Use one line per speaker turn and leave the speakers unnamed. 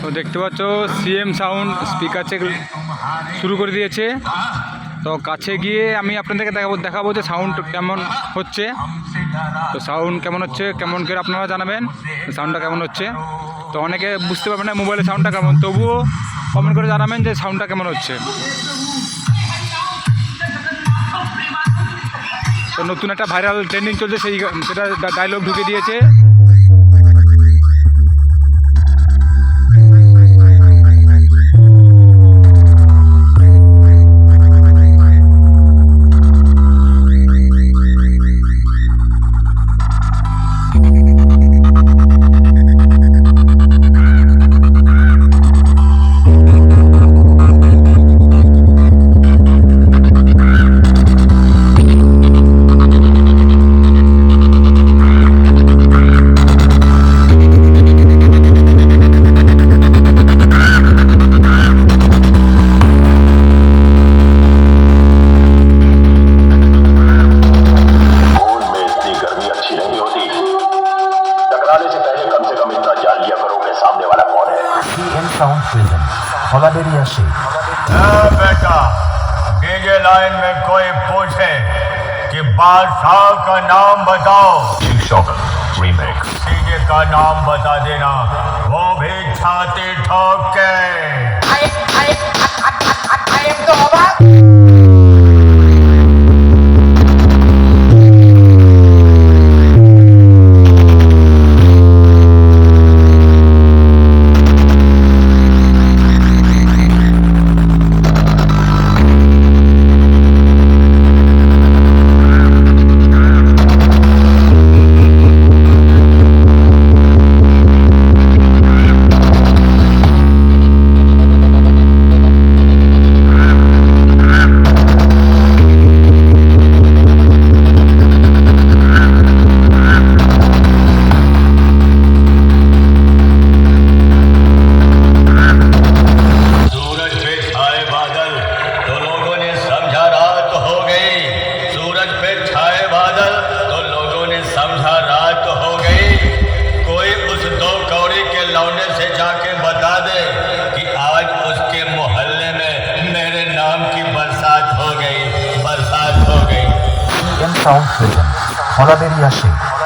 তো দেখতে পাচ্ছ সিএম সাউন্ড স্পিকার চেক শুরু করে দিয়েছে। তো কাছে গিয়ে আমি আপনাদেরকে দেখাবো দেখাবো যে সাউন্ড কেমন হচ্ছে। তো সাউন্ড কেমন হচ্ছে, কেমন করে আপনারা জানাবেন সাউন্ডটা কেমন হচ্ছে। তো অনেকে বুঝতে পারবেন না মোবাইলের সাউন্ডটা কেমন, তবুও কমেন্ট করে জানাবেন যে সাউন্ডটা কেমন হচ্ছে। তো নতুন একটা ভাইরাল ট্রেন্ডিং চলছে, সেই, সেটা ডায়লগ ঢুকে দিয়েছে।
साउंड प्रिजन खोला से बेटा। डीजे लाइन में कोई पूछे कि बादशाह का नाम बताओ। रीमेक्स डीजे का नाम बता देना। वो भी छाती ठोक के।
সিএম হয়ে যায় হলাবেরিয়া শেখ